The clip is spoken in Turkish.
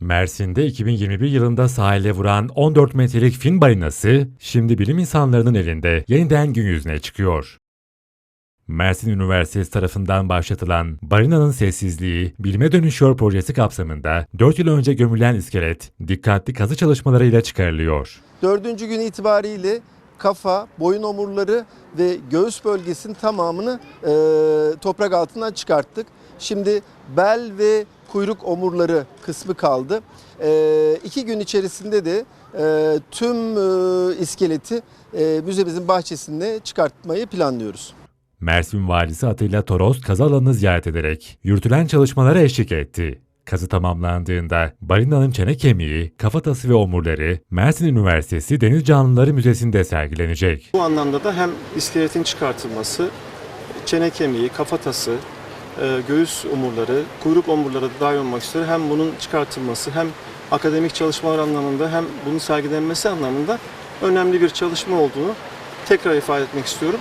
Mersin'de 2021 yılında sahile vuran 14 metrelik fin balinası şimdi bilim insanlarının elinde yeniden gün yüzüne çıkıyor. Mersin Üniversitesi tarafından başlatılan Balinanın Sessizliği Bilime Dönüşüyor projesi kapsamında 4 yıl önce gömülen iskelet dikkatli kazı çalışmalarıyla çıkarılıyor. Dördüncü gün itibariyle kafa, boyun omurları ve göğüs bölgesinin tamamını e, toprak altından çıkarttık. Şimdi bel ve kuyruk omurları kısmı kaldı. E, iki gün içerisinde de e, tüm e, iskeleti e, müzemizin bahçesinde çıkartmayı planlıyoruz. Mersin Valisi Atilla Toros kazı alanını ziyaret ederek yürütülen çalışmalara eşlik etti. Kazı tamamlandığında balinanın çene kemiği, kafatası ve omurları Mersin Üniversitesi Deniz Canlıları Müzesi'nde sergilenecek. Bu anlamda da hem iskeletin çıkartılması, çene kemiği, kafatası, e, göğüs omurları, kuyruk omurları da dahil olmak üzere hem bunun çıkartılması hem akademik çalışmalar anlamında hem bunun sergilenmesi anlamında önemli bir çalışma olduğunu tekrar ifade etmek istiyorum.